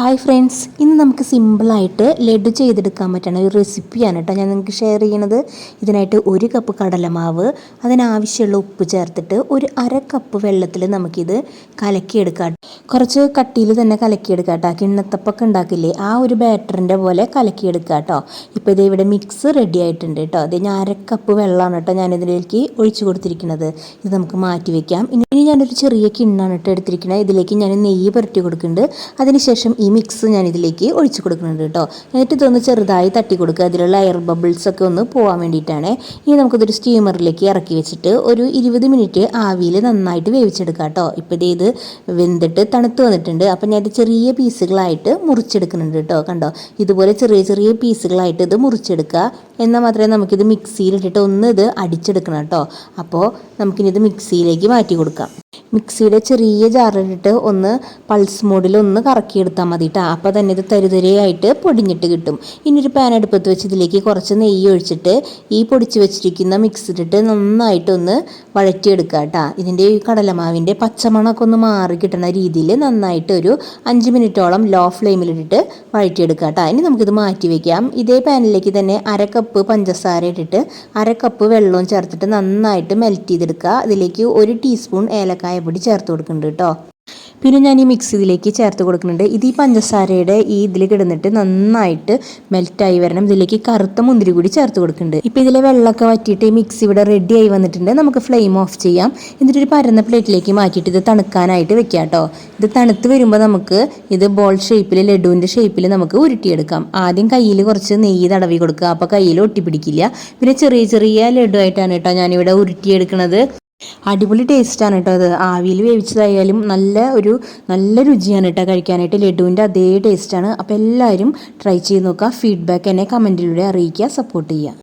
Hi friends ഇന്ന് നമുക്ക് സിമ്പിളായിട്ട് ലഡു ചെയ്തെടുക്കാൻ പറ്റുന്ന ഒരു റെസിപ്പിയാണ് കേട്ടോ. ഞാൻ നിങ്ങൾക്ക് ഷെയർ ചെയ്യണത്. ഇതിനായിട്ട് ഒരു കപ്പ് കടലമാവ് അതിനാവശ്യമുള്ള ഉപ്പ് ചേർത്തിട്ട് ഒരു അര കപ്പ് വെള്ളത്തിൽ നമുക്കിത് കലക്കിയെടുക്കാം. കുറച്ച് കട്ടിയിൽ തന്നെ കലക്കിയെടുക്കാം കേട്ടോ. കിണ്ണത്തപ്പൊക്കെ ഉണ്ടാക്കില്ലേ ആ ഒരു ബാറ്ററിന്റെ പോലെ കലക്കിയെടുക്കാം കേട്ടോ. ഇപ്പോൾ ഇത് ഇവിടെ മിക്സ് റെഡി ആയിട്ടുണ്ട് കേട്ടോ. അത് ഞാൻ അര കപ്പ് വെള്ളമാണ് കേട്ടോ ഞാനിതിലേക്ക് ഒഴിച്ചു കൊടുത്തിരിക്കുന്നത്. ഇത് നമുക്ക് മാറ്റി വെക്കാം. ഇനി ഞാനൊരു ചെറിയ കിണ്ണാണ് കേട്ടോ എടുത്തിരിക്കുന്നത്. ഇതിലേക്ക് ഞാൻ നെയ്യ് പുരട്ടി കൊടുക്കുന്നുണ്ട്. അതിനുശേഷം ഈ മിക്സ് ഞാൻ ഇതിലേക്ക് ഒഴിച്ചു കൊടുക്കുന്നുണ്ട് കേട്ടോ. എന്നിട്ട് ഇതൊന്ന് ചെറുതായി തട്ടി കൊടുക്കുക. അതിലുള്ള എയർ ബബിൾസ് ഒക്കെ ഒന്ന് പോകാൻ വേണ്ടിയിട്ടാണ്. ഇനി നമുക്കിതൊരു സ്റ്റീമറിലേക്ക് ഇറക്കി വെച്ചിട്ട് ഒരു ഇരുപത് മിനിറ്റ് ആവിയിൽ നന്നായിട്ട് വേവിച്ചെടുക്കാം കേട്ടോ. ഇപ്പോൾ ഇത് വെന്തിട്ട് തണുത്ത് വന്നിട്ടുണ്ട്. അപ്പം ഞാൻ ഇത് ചെറിയ പീസുകളായിട്ട് മുറിച്ചെടുക്കുന്നുണ്ട് കേട്ടോ. കണ്ടോ? ഇതുപോലെ ചെറിയ ചെറിയ പീസുകളായിട്ട് ഇത് മുറിച്ചെടുക്കുക. എന്നാൽ മാത്രമേ നമുക്കിത് മിക്സിയിലിട്ടിട്ട് ഒന്ന് ഇത് അടിച്ചെടുക്കണം കേട്ടോ. അപ്പോൾ നമുക്കിനി ഇത് മിക്സിയിലേക്ക് മാറ്റി കൊടുക്കാം. മിക്സിയുടെ ചെറിയ ജാറിലിട്ട് ഒന്ന് പൾസ് മോഡിൽ ഒന്ന് കറക്കിയെടുത്താൽ മതി കേട്ടോ അപ്പോൾ തന്നെ ഇത് തരുതരയായിട്ട് പൊടിഞ്ഞിട്ട് കിട്ടും. ഇനി ഒരു പാൻ അടുപ്പത്ത് വെച്ച് ഇതിലേക്ക് കുറച്ച് നെയ്യ് ഒഴിച്ചിട്ട് ഈ പൊടിച്ച് വെച്ചിരിക്കുന്ന മിക്സിലിട്ട് നന്നായിട്ടൊന്ന് വഴറ്റിയെടുക്കുക കേട്ടോ ഇതിന്റെ ഈ കടലമാവിന്റെ പച്ചമണമൊക്കെ ഒന്ന് മാറി കിട്ടുന്ന രീതിയിൽ നന്നായിട്ട് ഒരു അഞ്ച് മിനിറ്റോളം ലോ ഫ്ലെയിമിലിട്ടിട്ട് വഴറ്റിയെടുക്കുക കേട്ടോ ഇനി നമുക്കിത് മാറ്റി വയ്ക്കാം ഇതേ പാനിലേക്ക് തന്നെ അര കപ്പ് പഞ്ചസാര ഇട്ടിട്ട് അര കപ്പ് വെള്ളവും ചേർത്തിട്ട് നന്നായിട്ട് മെൽറ്റ് ചെയ്തെടുക്കുക. അതിലേക്ക് ഒരു ടീസ്പൂൺ ഏലക്കായ പൊടി ചേർത്ത് കൊടുക്കുന്നുണ്ട് കേട്ടോ. പിന്നെ ഞാൻ ഈ മിക്സിയിലേക്ക് ചേർത്ത് കൊടുക്കുന്നുണ്ട്. ഇത് ഈ പഞ്ചസാരയുടെ ഈ ഇതിൽ കിടന്നിട്ട് നന്നായിട്ട് മെൽറ്റായി വരണം. ഇതിലേക്ക് കറുത്ത മുന്തിരി കൂടി ചേർത്ത് കൊടുക്കുന്നുണ്ട്. ഇപ്പോൾ ഇതിലെ വെള്ളമൊക്കെ വറ്റിയിട്ട് ഈ മിക്സ് ഇവിടെ റെഡി ആയി വന്നിട്ടുണ്ട്. നമുക്ക് ഫ്ലെയിം ഓഫ് ചെയ്യാം. എന്നിട്ട് ഒരു പരന്ന പ്ലേറ്റിലേക്ക് മാറ്റിയിട്ട് ഇത് തണുക്കാനായിട്ട് വെക്കാം കേട്ടോ. ഇത് തണുത്ത് വരുമ്പോൾ നമുക്ക് ഇത് ബോൾ ഷേപ്പിൽ ലഡുവിന്റെ ഷേപ്പിൽ നമുക്ക് ഉരുട്ടിയെടുക്കാം. ആദ്യം കയ്യിൽ കുറച്ച് നെയ്യ് തടവി കൊടുക്കുക. അപ്പോൾ കയ്യിൽ ഒട്ടിപ്പിടിക്കില്ല. പിന്നെ ചെറിയ ചെറിയ ലഡു ആയിട്ടാണ് കേട്ടോ ഞാനിവിടെ ഉരുട്ടിയെടുക്കുന്നത് അടിപൊളി ടേസ്റ്റാണ് കേട്ടോ അത്. ആവിയിൽ വേവിച്ചതായാലും നല്ല ഒരു നല്ല രുചിയാണ് കേട്ടോ കഴിക്കാനായിട്ട് ലഡുവിന്റെ അതേ ടേസ്റ്റാണ് അപ്പോൾ എല്ലാവരും ട്രൈ ചെയ്ത് നോക്കുക. ഫീഡ്ബാക്ക് എന്നെ കമന്റിലൂടെ അറിയിക്കുക. സപ്പോർട്ട് ചെയ്യുക.